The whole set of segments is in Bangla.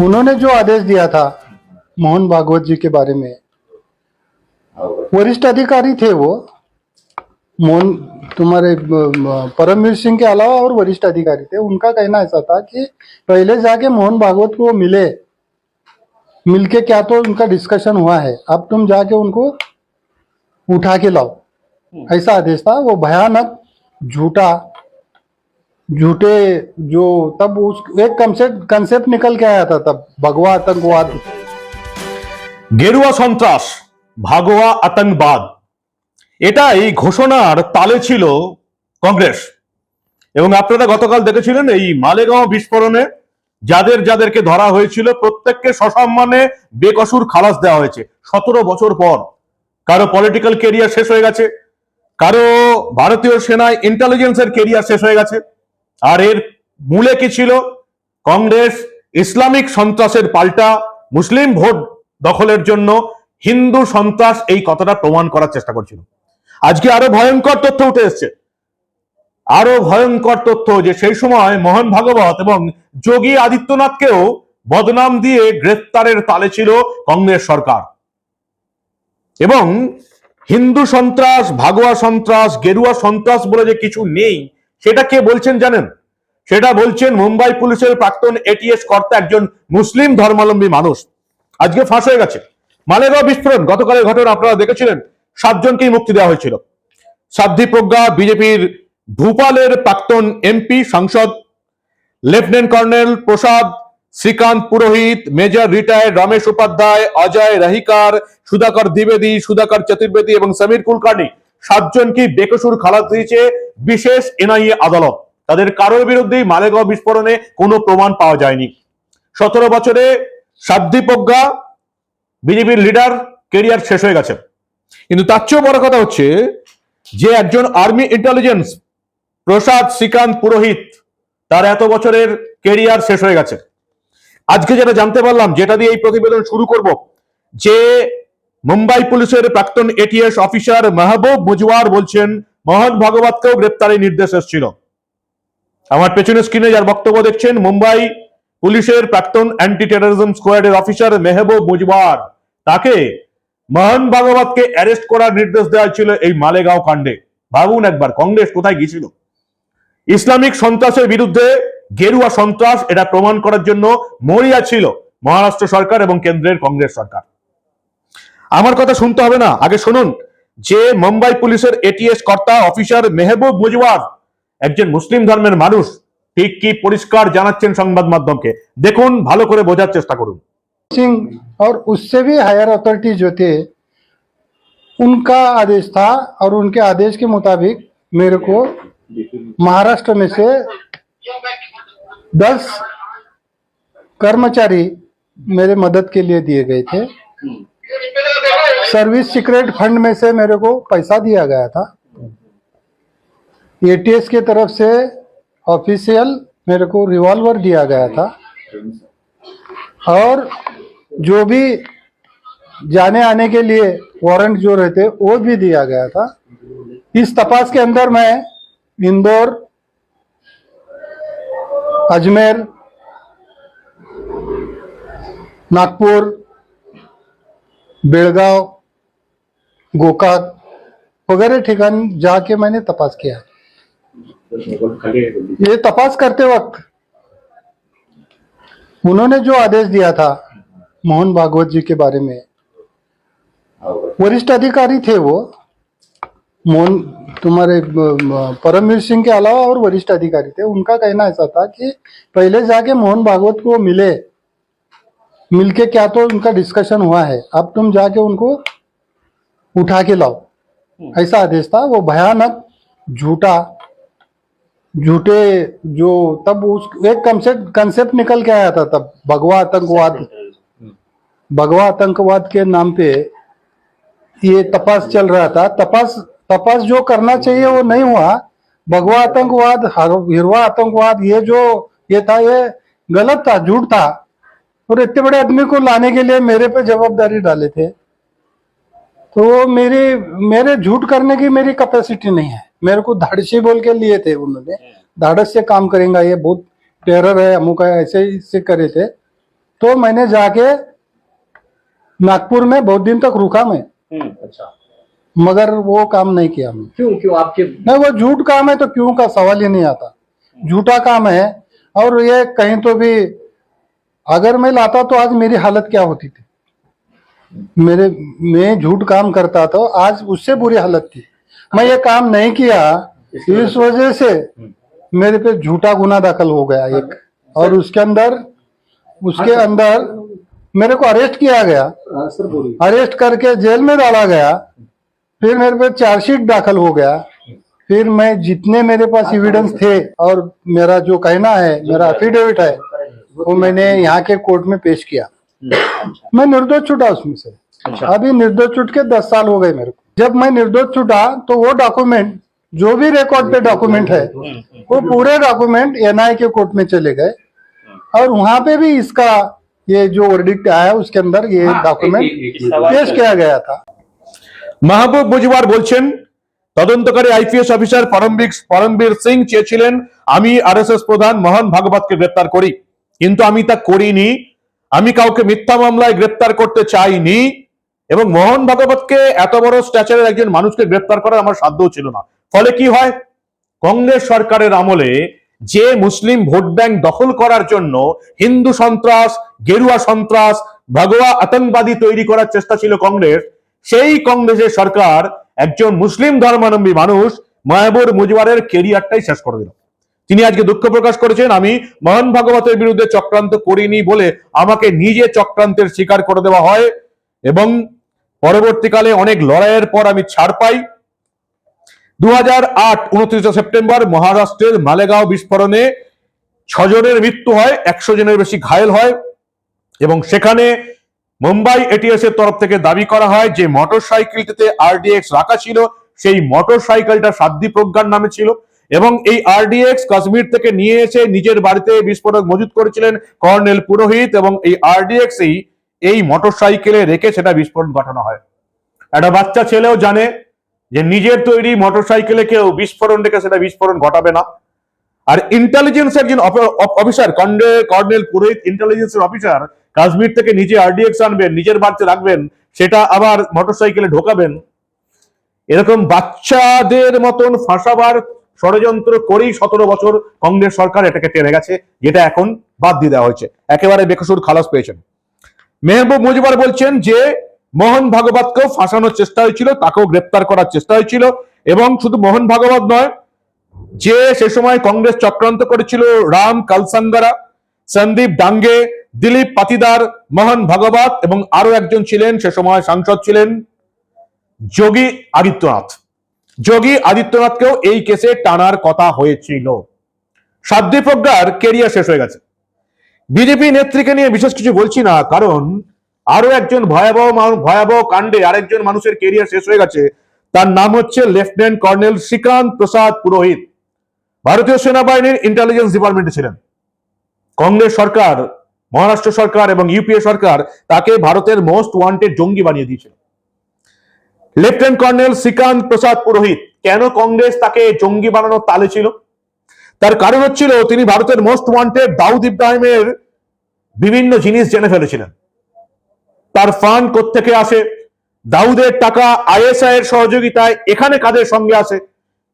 उन्होंने जो आदेश दिया था मोहन भागवत जी के बारे में वरिष्ठ अधिकारी थे वो। मोहन तुम्हारे परमवीर सिंह के अलावा और वरिष्ठ अधिकारी थे। उनका कहना ऐसा था कि पहले जाके मोहन भागवत को मिले। मिलके क्या तो उनका डिस्कशन हुआ है। अब तुम जाके उनको उठा के लाओ। ऐसा आदेश था। वो भयानक झूठा झूठे जो तब उस एक कंसेप्ट कंसेप्ट निकल के आया था तब भगवा आतंकवाद গেরুয়া সন্ত্রাস ভাগোয়া আতঙ্কবাদ এটাই ঘোষণার তালে ছিল কংগ্রেস এবং আপনারা গতকাল দেখেছিলেন এই মালেগাঁও বিস্ফোরণে যাদের যাদেরকে ধরা হয়েছিল প্রত্যেককে সসম্মানে বেকসুর খালাস দেওয়া হয়েছে সতেরো বছর পর কারো পলিটিক্যাল কেরিয়ার শেষ হয়ে গেছে কারো ভারতীয় সেনায় ইন্টেলিজেন্সের কেরিয়ার শেষ হয়ে গেছে আর এর মূলে কি ছিল? কংগ্রেস ইসলামিক সন্ত্রাসের পাল্টা মুসলিম ভোট দখলের জন্য হিন্দু সন্ত্রাস এই কথাটা প্রমাণ করার চেষ্টা করছিল। আজকে আরও ভয়ঙ্কর তথ্য উঠে এসছে। আরও ভয়ঙ্কর তথ্য যে সেই সময় মোহন ভাগবত এবং যোগী আদিত্যনাথকেও বদনাম দিয়ে গ্রেফতারের তালে ছিল কংগ্রেস সরকার। এবং হিন্দু সন্ত্রাস, ভাগোয়া সন্ত্রাস, গেরুয়া সন্ত্রাস বলে যে কিছু নেই সেটা কে বলছেন জানেন? সেটা বলছেন মুম্বাই পুলিশের প্রাক্তন এটিএস কর্তা একজন মুসলিম ধর্মাবলম্বী মানুষ। আজকে ফাঁস হয়ে গেছে। মালেগাঁও বিস্ফোরণ, গতকালের ঘটনা আপনারা দেখেছিলেন, সাতজনকেই মুক্তি দেওয়া হয়েছিল। সাধ্বী প্রজ্ঞা, বিজেপির ভূপালের প্রাক্তন এমপি, সাংসদ, lieutenant colonel Prasad, Shrikant Purohit, major retired Ramesh Upadhyay, Ajay Rahirkar, Sudhakar দ্বিবেদী, Sudhakar Chaturvedi এবং সমীর কুলকার্নি সাতজনকে বেকসুর খালাস দিয়েছে? বিশেষ এনআইএ আদালত। তাদের কারোর বিরুদ্ধেই মালেগাঁও বিস্ফোরণে কোনো প্রমাণ পাওয়া যায়নি। সতেরো বছরে সাধ্বী প্রজ্ঞা বিজেপির লিডার, কেরিয়ার শেষ হয়ে গেছে। কিন্তু তার চেয়েও বড় কথা হচ্ছে যে একজন আর্মি ইন্টেলিজেন্স, প্রসাদ শ্রীকান্ত পুরোহিত, তার এত বছরের কেরিয়ার শেষ হয়ে গেছে। আজকে যেটা জানতে পারলাম, যেটা দিয়ে এই প্রতিবেদন শুরু করব, যে মুম্বাই পুলিশের প্রাক্তন এটিএস অফিসার মাহবুব মুজওয়ার বলছেন, মোহন ভগবতকেও গ্রেপ্তারের নির্দেশ এসেছিল। আমার পেছনে স্ক্রিনে যার বক্তব্য দেখছেন, মুম্বাই পুলিশের প্রাক্তন অ্যান্টি টেরোরিজম স্কোয়াডের অফিসার মেহবুব মুজওয়ার তাকে মোহন ভাগবতকে অ্যারেস্ট করার নির্দেশ দেওয়া ছিল এই মালেগাঁও কাণ্ডে। ভাবুন একবার, কংগ্রেস কোথায় গিয়েছিল? ইসলামিক সন্ত্রাসের বিরুদ্ধে গেরুয়া সন্ত্রাস, এটা প্রমাণ করার জন্য মরিয়া ছিল মহারাষ্ট্র সরকার এবং কেন্দ্রের কংগ্রেস সরকার। আমার কথা শুনতে হবে না আগে শুনুন যে মুম্বাই পুলিশের এটিএস কর্তা অফিসার মেহবুব মুজওয়ার একজন মুসলিম ধর্মের মানুষ ঠিক কি পরিষ্কার জানাচ্ছেন সংবাদ মাধ্যমকে দেখুন ভালো করে বোঝার চেষ্টা করুন सिंह और उससे भी हायर अथॉरिटी जो थे उनका आदेश था और उनके आदेश के मुताबिक मेरे को महाराष्ट्र में से दस कर्मचारी मेरे मदद के लिए दिए गए थे सर्विस सीक्रेट फंड में से मेरे को पैसा दिया गया था। एटीएस के तरफ़ से ऑफिशियल मेरे को रिवॉल्वर दिया गया था। और जो भी जाने आने के लिए वारंट जो रहते वो भी दिया गया था। इस तपास के अंदर मैं इंदौर, अजमेर, नागपुर, बेलगांव गोकाक वगैरह ठिकान जाके मैंने तपास किया। ये तपास करते वक्त उन्होंने जो आदेश दिया था मोहन भागवत जी के बारे में, वरिष्ठ अधिकारी थे वो, मोहन, तुम्हारे परमवीर सिंह के अलावा और वरिष्ठ अधिकारी थे, उनका कहना ऐसा था कि पहले जाके मोहन भागवत को मिले, मिलके क्या तो उनका डिस्कशन हुआ है। अब तुम जाके उनको उठा के लाओ। ऐसा आदेश था वो भयानक झूठा झूठे जो तब उस एक कंसेप्ट कंसेप्ट निकल के आया था तब भगवा आतंकवाद। भगवा आतंकवाद के नाम पे ये तपास चल रहा था। तपास तपास जो करना चाहिए वो नहीं हुआ। भगवा आतंकवाद हिरवा आतंकवाद ये जो ये था ये गलत था झूठ था। और इतने बड़े आदमी को लाने के लिए मेरे पे जवाबदारी डाले थे। तो वो मेरी मेरे झूठ करने की मेरी कैपेसिटी नहीं है। मेरे को धाड़सी बोल के लिए थे उन्होंने। धाड़स से काम करेंगे ये बहुत टेरर है अमुक है ऐसे ही से करे थे। तो मैंने जाके नागपुर में बहुत दिन तक रुका मैं। हम्म, अच्छा। मगर वो काम नहीं किया मैं। क्यों क्यों आपके नहीं वो झूठ काम है तो क्यों का सवाल ही नहीं आता। झूठा काम है और ये कहीं तो भी अगर मैं लाता तो आज मेरी हालत क्या होती थी? मेरे मैं झूठ काम करता था आज उससे बुरी हालत थी। मैं ये काम नहीं किया इस वजह से मेरे पे झूठा गुना दाखिल हो गया एक। और उसके अंदर उसके अंदर मेरे को अरेस्ट किया गया। हाँ, अरेस्ट करके जेल में डाला गया। फिर मेरे पे चार्जशीट दाखिल हो गया। फिर मैं जितने मेरे पास एविडेंस थे और मेरा जो कहना है मेरा एफिडेविट है वो मैंने यहाँ के कोर्ट में पेश किया। मैं निर्दोष छूटा उसमें से अच्छा। अभी निर्दोष छूट के दस साल हो गए मेरे को जब मैं निर्दोष छूटा तो वो डॉक्यूमेंट जो भी रिकॉर्ड पे डॉक्यूमेंट है वो पूरे डॉक्यूमेंट एनआई के कोर्ट में चले गए और वहां पे भी इसका ये जो वर्डिक्ट आया उसके अंदर ये हाँ, डॉक्यूमेंट एक- एक- एक सवाल पेश किया गया था মাহবুব মুজিবার বলছেন তদন্তকারী আইপিএস অফিসার পরমবীর পরমবীর সিং চেয়েছিলেন আমি আরএসএস প্রধান মোহন ভাগবতকে গ্রেপ্তার করি কিন্তু আমি তা করিনি আমি কাউকে মিথ্যা মামলায় গ্রেপ্তার করতে চাইনি এবং মোহন ভাগবতকে এত বড় স্ট্যাচারের একজন মানুষকে গ্রেপ্তার করার আমার সাধ্যও ছিল না। ফলে কি হয়? কংগ্রেস সরকারের আমলে যে মুসলিম ভোট ব্যাংক দখল করার জন্য হিন্দু সন্ত্রাস, গেরুয়া সন্ত্রাস, ভগোয়া আতঙ্কবাদী তৈরি করার চেষ্টা ছিল কংগ্রেস, সেই কংগ্রেসের সরকার একজন মুসলিম ধর্মাবলম্বী মানুষ মায়াবুর মুজিবারের কেরিয়ারটাই শেষ করে দিল। তিনি আজকে দুঃখ প্রকাশ করেছেন, আমি মহান ভাগবতের বিরুদ্ধে চক্রান্ত করিনি বলে আমাকে নিজে চক্রান্তের শিকার করে দেওয়া হয় এবং পরবর্তীকালে অনেক লড়াইয়ের পর আমি ছাড় পাই। দু হাজার আট উনত্রিশে সেপ্টেম্বর মহারাষ্ট্রের মালেগাঁও বিস্ফোরণে ছজনের মৃত্যু হয়, একশো জনের বেশি ঘায়েল হয় এবং সেখানে মুম্বাই এটিএস এর তরফ থেকে দাবি করা হয় যে মোটর সাইকেলটিতে আরডিএক্স রাখা ছিল, সেই মোটর সাইকেলটা সাধ্বী প্রজ্ঞার নামে ছিল। এবং এই আরডিএক্স কাশ্মীর থেকে নিয়ে এসে নিজের বাড়িতে বিস্ফোরক মজুত করেছিলেন কর্নেল পুরোহিত এবং এই আরডিএক্স এই মোটর সাইকেলে রেখে সেটা বিস্ফোরণ ঘটানো হয়। একটা বাচ্চা ছেলেও জানে যে নিজের তৈরি মোটর সাইকেলে কেউ বিস্ফোরণ রেখে সেটা বিস্ফোরণ ঘটাবে না। আর ইন্টেলিজেন্স একজন অফিসার, কন্ডে, কর্নেল পুরোহিত ইন্টেলিজেন্সের অফিসার কাশ্মীর থেকে নিজে আরডিএক্স আনবেন, নিজের বাড়িতে রাখবেন, সেটা আবার মোটরসাইকেলে ঢোকাবেন। এরকম বাচ্চাদের মতন ফাঁসাবার ষড়যন্ত্র করেই সতেরো বছর কংগ্রেস সরকার এটাকে টেনে গেছে, যেটা এখন বাদ দিয়ে দেওয়া হয়েছে। একেবারে বেকসুর খালাস পেয়েছেন। মেহবুব মুজিবার বলছেন যে, মোহন ভাগবতকেও ফাঁসানোর চেষ্টা হয়েছিল, তাকেও গ্রেপ্তার করার চেষ্টা হয়েছিল, এবং শুধু মোহন ভাগবত নয়, যে সে সময় কংগ্রেস চক্রান্ত করেছিল রাম কালসাঙ্গারা, সন্দীপ ডাঙ্গে দিলীপ পাতিদার, মোহন ভাগবত এবং আরও একজন ছিলেন, সে সময় সাংসদ ছিলেন যোগী আদিত্যনাথ। যোগী আদিত্যনাথকেও এই কেসে টানার কথা হয়েছিল। সাধ্বী প্রজ্ঞার কেরিয়ার শেষ হয়ে গেছে। বিজেপি নেত্রীকে নিয়ে বিশেষ কিছু বলছি না, কারণ আরও একজন ভয়াবহ ভয়াবহ কাণ্ডে আরেকজন মানুষের কেরিয়ার শেষ হয়ে গেছে। তার নাম হচ্ছে লেফটেন্যান্ট কর্নেল শ্রীকান্ত প্রসাদ পুরোহিত। ভারতীয় সেনাবাহিনীর ইন্টেলিজেন্স ডিপার্টমেন্টে ছিলেন। কংগ্রেস সরকার, মহারাষ্ট্র সরকার এবং ইউপিএ সরকার তাকে ভারতের মোস্ট ওয়ান্টেড জঙ্গি বানিয়ে দিয়েছিল। লেফটেন্যান্ট কর্নেল শ্রীকান্ত প্রসাদ পুরোহিত কেন কংগ্রেস তাকে জঙ্গি বানানোর তালে ছিল? তার কারণ হচ্ছিল, তিনি ভারতের মোস্ট ওয়ান্টেড দাউদ ইব্রাহিমের বিভিন্ন জিনিস জেনে ফেলেছিলেন। তার ফান্ড কোত্থেকে আসে? দাউদের টাকা আইএসআই এর সহযোগিতায় এখানে কাদের সঙ্গে আসে?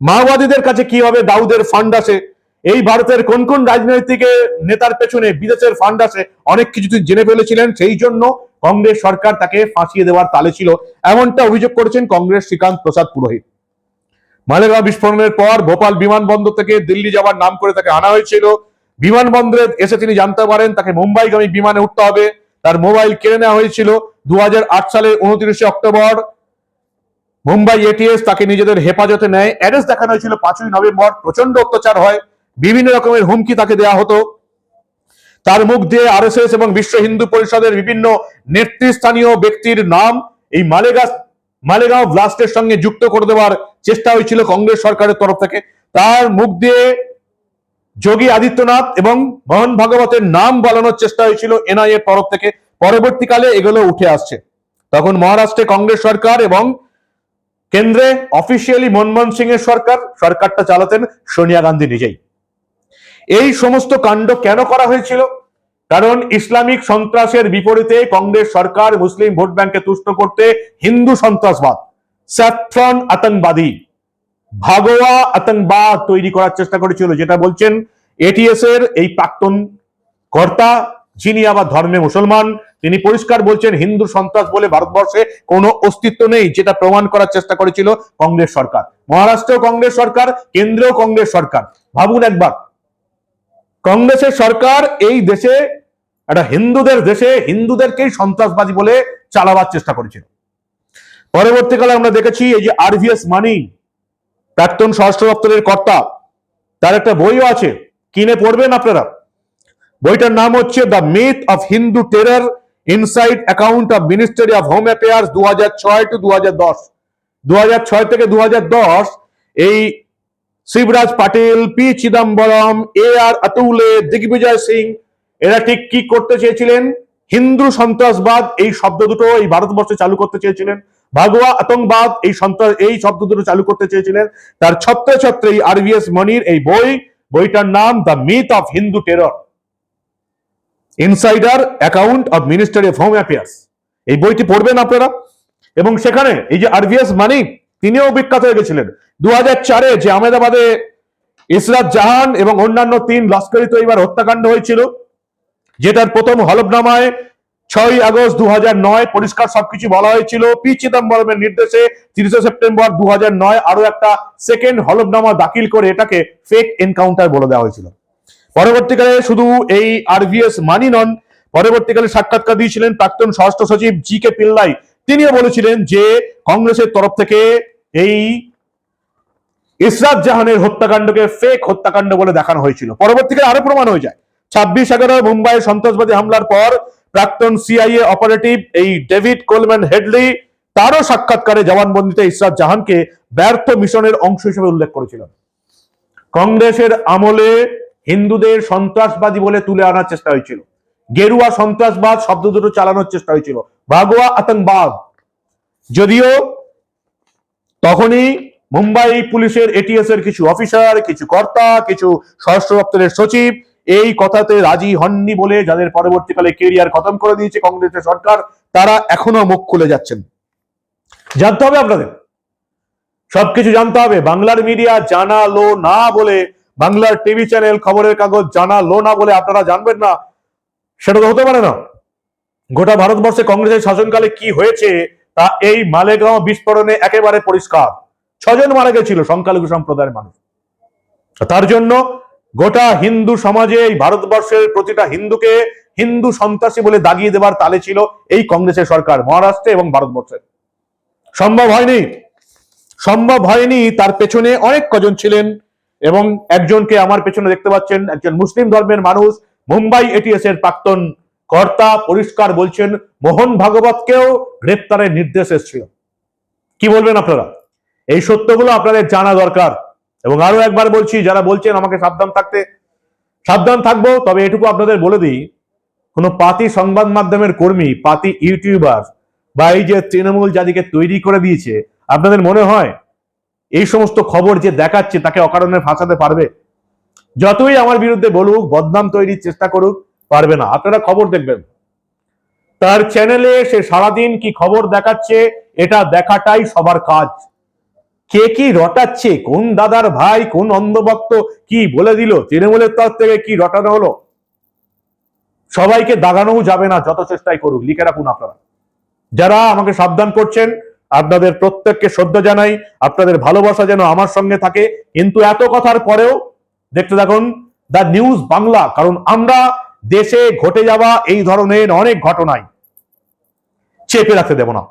মাওবাদীদের কাছে কীভাবে দাউদের ফান্ড আসে? এই ভারতের কোন কোন রাজনৈতিক নেতার পেছনে বিদেশের ফান্ড আসে? অনেক কিছু তিনি জেনে ফেলেছিলেন, সেই জন্য কংগ্রেস সরকার তাকে ফাঁসিয়ে দেওয়ার তালে ছিল। এমনটা অভিযোগ করেছেন কংগ্রেস শ্রীকান্ত প্রসাদ পুরোহিত। মালেগাঁও বিস্ফোরণের পর ভোপাল বিমানবন্দর থেকে দিল্লি যাওয়ার নাম করে তাকে আনা হয়েছিল। বিমানবন্দরে এসে তিনি জানতে পারেন, তাকে মুম্বাইগামী বিমানে উঠতে হবে। তার মোবাইল কেড়ে নেওয়া হয়েছিল দু হাজার আট সালের উনত্রিশে অক্টোবর। মুম্বাই এটিএস তাকে নিজেদের হেফাজতে নেয়। অ্যারেস্ট দেখানো হয়েছিল পাঁচই নভেম্বর। প্রচণ্ড অত্যাচার হয়। বিভিন্ন রকমের হুমকি তাকে দেওয়া হতো। তার মুখ দিয়ে আরএসএস এবং বিশ্ব হিন্দু পরিষদের বিভিন্ন নেতৃস্থানীয় ব্যক্তির নাম এই মালেগা, মালেগাঁও ব্লাস্টের সঙ্গে যুক্ত করে দেওয়ার চেষ্টা হয়েছিল কংগ্রেস সরকারের তরফ থেকে। তার মুখ দিয়ে যোগী আদিত্যনাথ এবং মোহন ভাগবতের নাম বলানোর চেষ্টা হয়েছিল এনআইএ তরফ থেকে। পরবর্তীকালে এগুলো উঠে আসছে। তখন মহারাষ্ট্রে কংগ্রেস সরকার এবং কেন্দ্রে অফিসিয়ালি মনমোহন সিং এর সরকার, সরকারটা চালাতেন সোনিয়া গান্ধী নিজেই। এই সমস্ত কাণ্ড কেন করা হয়েছিল? কারণ ইসলামিক সন্ত্রাসের বিপরীতে কংগ্রেস সরকার মুসলিম ভোট ব্যাংকে তুষ্ট করতে হিন্দু সন্ত্রাসবাদ, স্যাফ্রন আতঙ্কবাদী, ভাগোয়া আতঙ্কবাদ তৈরি করার চেষ্টা করেছিল, যেটা বলছেন এটিএস এর এই প্রাক্তন কর্তা, যিনি আবার ধর্মে মুসলমান, তিনি পরিষ্কার বলছেন হিন্দু সন্ত্রাস বলে ভারতবর্ষে কোনো অস্তিত্ব নেই, যেটা প্রমাণ করার চেষ্টা করেছিল কংগ্রেস সরকার। মহারাষ্ট্রেও কংগ্রেস সরকার, কেন্দ্রেও কংগ্রেস সরকার। ভাবুন একবার কংগ্রেসের সরকার এই দেশে, একটা হিন্দুদের দেশে হিন্দুদেরকেই সন্ত্রাসবাদী বলে চালাবার চেষ্টা করেছিল। পরবর্তীকালে আমরা দেখেছি এই যে আরভিএস মানি প্রাক্তন স্বরাষ্ট্র দপ্তরের কর্তা, তার একটা বইও আছে, কিনে পড়বেন আপনারা। বইটার নাম হচ্ছে the myth of Hindu terror inside account of ministry of home affairs দু হাজার ছয় টু দু হাজার দশ। দু হাজার ছয় থেকে দু হাজার দশ, এই Shivraj Patil P Chidambaram A R Antulay Digvijay Singh এরা ঠিক কি করতে চেয়েছিলেন? হিন্দু সন্ত্রাসবাদ, এই শব্দ দুটো এই ভারতবর্ষে চালু করতে চেয়েছিলেন। ভাগোয়া আতঙ্কবাদ, এই সন্ত্রাস এই শব্দ দুটো চালু করতে চেয়েছিলেন। তার ছত্রে ছত্রে এই আরভিএস মনির, এই বই, বইটার নাম the myth of Hindu terror insider account of ministry of home affairs এই বইটি পড়বেন আপনারা। এবং সেখানে এই যে আরভিএস মানি তিনিও বিখ্যাত হয়ে গেছিলেন। দু চারে যে আহমেদাবাদে ইসরাত জাহান এবং অন্যান্য তিন লস্করি তৈবার হত্যাকাণ্ড হয়েছিল, যেটার প্রথম হলফনামায় ছয় আগস্ট দু নয় পরিষ্কার সবকিছু বলা হয়েছিল। পি চিদম্বরমের নির্দেশে তিরিশে সেপ্টেম্বর দু নয় আরও একটা সেকেন্ড হলফনামা দাখিল করে এটাকে ফেক এনকাউন্টার বলে দেওয়া হয়েছিল। পরবর্তীকালে শুধু এই আরভিএস মানি নন, পরবর্তীকালে সাক্ষাৎকার দিয়েছিলেন প্রাক্তন স্বরাষ্ট্র সচিব জি কে পিল্লাই। তিনিও বলেছিলেন যে, কংগ্রেসের তরফ থেকে এই ইসরাত জাহানের হত্যাকাণ্ডকে ফেক হত্যাকাণ্ড বলে দেখানো হয়েছিল। পরবর্তীকালে আরও প্রমাণ হয়ে যায়। ছাব্বিশ এগারো মুম্বাই সন্ত্রাসবাদী হামলার পর প্রাক্তন সিআইএ অপারেটিভ এই ডেভিড কোলম্যান হেডলি তারও সাক্ষাৎকারে জবানবন্দিতে ইসরাত জাহানকে ব্যর্থ মিশনের অংশ হিসেবে উল্লেখ করেছিলেন। কংগ্রেসের আমলে হিন্দুদের সন্ত্রাসবাদী বলে তুলে আনার চেষ্টা হয়েছিল। গেরুয়া সন্ত্রাসবাদ শব্দ দুটো চালানোর চেষ্টা হয়েছিল। ভাগোয়া আতঙ্কবাদ। যদিও তখনই মুম্বাই পুলিশের এটিএস এর কিছু অফিসার কিছু কর্তা, কিছু স্বরাষ্ট্র দপ্তরের সচিব, এই কথাতে রাজি হননি বলে যাদের পরবর্তীকালে কেরিয়ার খতম করে দিয়েছে কংগ্রেসের সরকার, তারা এখনও মুখ খুলে যাচ্ছেন। জানতে হবে আপনাদের। সবকিছু জানতে হবে। বাংলার মিডিয়া জানালো না বলে, বাংলার টিভি চ্যানেল খবরের কাগজ জানালো না বলে আপনারা জানবেন না, সেটা তো হতে পারে না। গোটা ভারতবর্ষে কংগ্রেসের শাসনকালে কি হয়েছে, তা এই মালেগাঁও বিস্ফোরণে একেবারে পরিষ্কার। ছজন মারা গেছিল সংখ্যালঘু সম্প্রদায়ের মানুষ। তার জন্য গোটা হিন্দু সমাজে, এই ভারতবর্ষের প্রতিটা হিন্দুকে হিন্দু সন্ত্রাসী বলে দাগিয়ে দেবার তালে ছিল এই কংগ্রেসের সরকার, মহারাষ্ট্রে এবং ভারতবর্ষে। সম্ভব হয়নি সম্ভব হয়নি তার পেছনে অনেক কজন ছিলেন এবং একজনকে আমার পেছনে দেখতে পাচ্ছেন, একজন মুসলিম ধর্মের মানুষ, মুম্বাই এটিএস এর প্রাক্তন কর্তা পরিষ্কার বলছেন, মোহন ভাগবতকেও গ্রেপ্তারের নির্দেশ এসেছিল। কি বলবেন আপনারা? এই সত্যগুলো আপনাদের জানা দরকার। এবং আরও একবার বলছি, যারা বলছেন আমাকে সাবধান থাকতে, সাবধান থাকব, তবে এটুকু আপনাদের বলে দিই, কোনো পাতি সংবাদ মাধ্যমের কর্মী, পাতি ইউটিউবার বা এই যে তৃণমূল যাদিকে তৈরি করে দিয়েছে, আপনাদের মনে হয় এই সমস্ত খবর যে দেখাচ্ছে তাকে অকারণে ফাঁসাতে পারবে? যতই আমার বিরুদ্ধে বলুক, বদনাম তৈরির চেষ্টা করুক, পারবে না। আপনারা খবর দেখবেন। তার চ্যানেলে সে সারাদিন কি খবর দেখাচ্ছে, এটা দেখাটাই সবার কাজ। কে কি রটাচ্ছে? কোন দাদার ভাই, কোন অন্ধভক্ত? কি বলে দিল? তৃণমূলের তরফ থেকে কি রটানো হলো? সবাইকে দাগানোও যাবে না, যত চেষ্টাই করুক। লিখে রাখুন আপনারা। যারা আমাকে সাবধান করছেন, আপনাদের প্রত্যেককে শ্রদ্ধা জানাই। আপনাদের ভালোবাসা যেন আমার সঙ্গে থাকে। কিন্তু এত কথার পরেও দেখতে থাকুন, দ্য নিউজ বাংলা, কারণ আমরা দেশে ঘটে যাওয়া এই ধরনের অনেক ঘটনায় চেপে রাখতে দেব না।